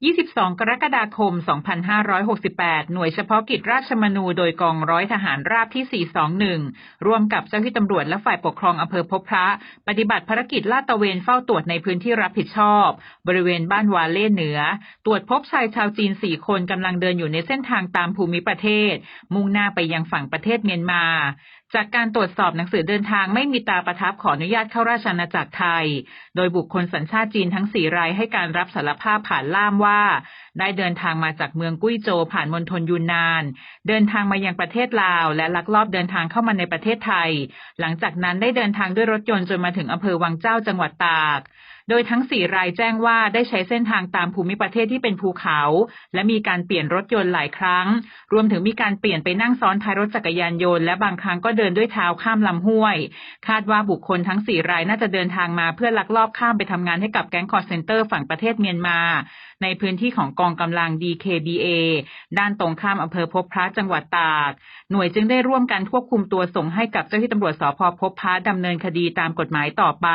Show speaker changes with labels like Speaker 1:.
Speaker 1: 22 กรกฎาคม 2568 หน่วยเฉพาะกิจราชมนูโดยกองร้อยทหารราบที่ 421 ร่วมกับเจ้าหน้าที่ตำรวจและฝ่ายปกครองอำเภอพบพระ ปฏิบัติภารกิจลาดตระเวนเฝ้าตรวจในพื้นที่รับผิดชอบ บริเวณบ้านวาเล่เหนือ ตรวจพบชายชาวจีน 4 คนกำลังเดินอยู่ในเส้นทางตามภูมิประเทศ มุ่งหน้าไปยังฝั่งประเทศเมียนมา จากการตรวจสอบหนังสือเดินทางไม่มีตาประทับขออนุญาตเข้าราชอาณาจักรไทย โดยบุคคลสัญชาติจีนทั้งสี่รายให้การรับสารภาพผ่านล่ามว่า ได้เดินทางมาจากเมืองกุ้ยโจวผ่านมณฑลยูนนาน เดินทางมายังประเทศลาว และลักลอบเดินทางเข้ามาในประเทศไทย หลังจากนั้นได้เดินทางด้วยรถยนต์จนมาถึงอำเภอวังเจ้าจังหวัดตาก โดยทั้ง4รายแจ้งว่าได้ใช้เส้นทางตามภูมิประเทศที่เป็นภูเขา และมีการเปลี่ยนรถยนต์หลายครั้ง รวมถึงมีการเปลี่ยนไปนั่งซ้อนท้ายรถจักรยานยนต์และบางครั้งก็เดินด้วยเท้าข้ามลำห้วย คาดว่าบุคคลทั้ง4รายน่าจะเดินทางมาเพื่อลักลอบข้ามไปทำงานให้กับแก๊งคอร์เซนเตอร์ฝั่งประเทศเมียนมา ในพื้นที่ของกองกำลัง DKBA ด้านตรงข้ามอำเภอพบพระจังหวัดตาก หน่วยจึงได้ร่วมกันควบคุมตัวส่งให้กับเจ้าหน้าที่ตำรวจสพพบพระดำเนินคดีตามกฎหมายต่อไป